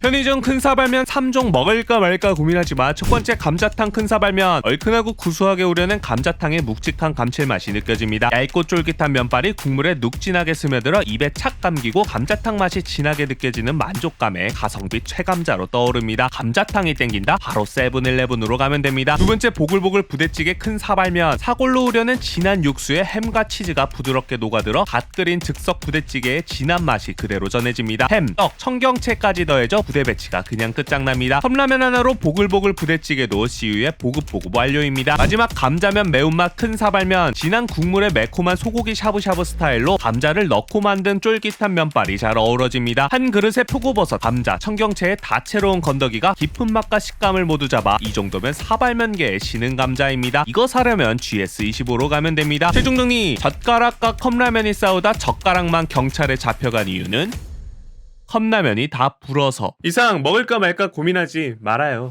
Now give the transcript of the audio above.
편의점 큰 사 발면 3종 먹을까 말까 고민하지만 첫 번째 감자탕 큰 사 발면 얼큰하고 구수하게 우려낸 감자탕의 묵직한 감칠맛이 느껴집니다. 얇고 쫄깃한 면발이 국물에 눅진하게 스며들어 입에 착 감기고 감자탕 맛이 진하게 느껴지는 만족감에 가성비 최감자로 떠오릅니다. 감자탕이 땡긴다? 바로 세븐일레븐으로 가면 됩니다. 두 번째 보글보글 부대찌개 큰 사 발면 사골로 우려낸 진한 육수에 햄과 치즈가 부드럽게 녹아들어 갓 끓인 즉석 부대찌개의 진한 맛이 그대로 전해집니다. 햄, 떡, 청경채까지 더해져 부대 배치가 그냥 끝장납니다. 컵라면 하나로 보글보글 부대찌개도 CU의 보급보급 완료입니다. 마지막 감자면 매운맛 큰 사발면 진한 국물에 매콤한 소고기 샤브샤브 스타일로 감자를 넣고 만든 쫄깃한 면발이 잘 어우러집니다. 한 그릇에 표고버섯, 감자, 청경채의 다채로운 건더기가 깊은 맛과 식감을 모두 잡아 이 정도면 사발면계의 신은 감자입니다. 이거 사려면 GS25로 가면 됩니다. 정리 젓가락과 컵라면이 싸우다 젓가락만 경찰에 잡혀간 이유는 컵라면이 다 불어서 이상 먹을까 말까 고민하지 말아요.